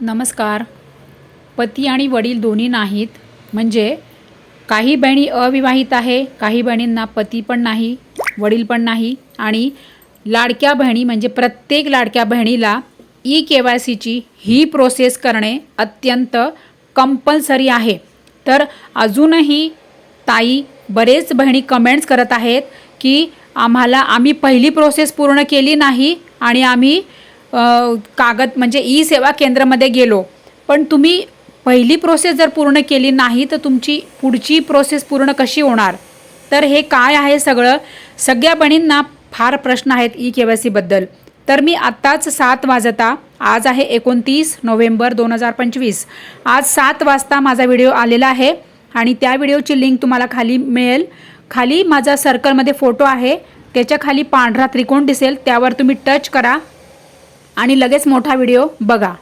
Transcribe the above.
नमस्कार. पती आणि वडील दोन्ही नाहीत. म्हणजे काही बहिणी अविवाहित आहे काही बहिणींना पती पण नाही वडील पण नाही आणि लाडक्या बहिणी म्हणजे प्रत्येक लाडक्या बहिणीला ई के वाय सीची ही प्रोसेस करणे अत्यंत कंपल्सरी आहे. तर अजूनही ताई बरेच बहिणी कमेंट्स करत आहेत की आम्हाला आम्ही पहिली प्रोसेस पूर्ण केली नाही आणि आम्ही कागद म्हणजे ई सेवा केंद्रामध्ये गेलो. पण तुम्ही पहिली प्रोसेस जर पूर्ण केली नाही तर तुमची पुढची प्रोसेस पूर्ण कशी होणार? तर हे काय आहे सगळं? सगळ्या बहिणींना फार प्रश्न आहेत ई के वाय सीबद्दल तर मी आत्ताच सात वाजता आज आहे एकोणतीस नोव्हेंबर दोन हजार पंचवीस. आज सात वाजता माझा व्हिडिओ आलेला आहे आणि त्या व्हिडिओची लिंक तुम्हाला खाली मिळेल. खाली माझा सर्कलमध्ये फोटो आहे. त्याच्याखाली पांढरा त्रिकोण दिसेल. त्यावर तुम्ही टच करा. आणि लगेच मोठा व्हिडिओ बघा.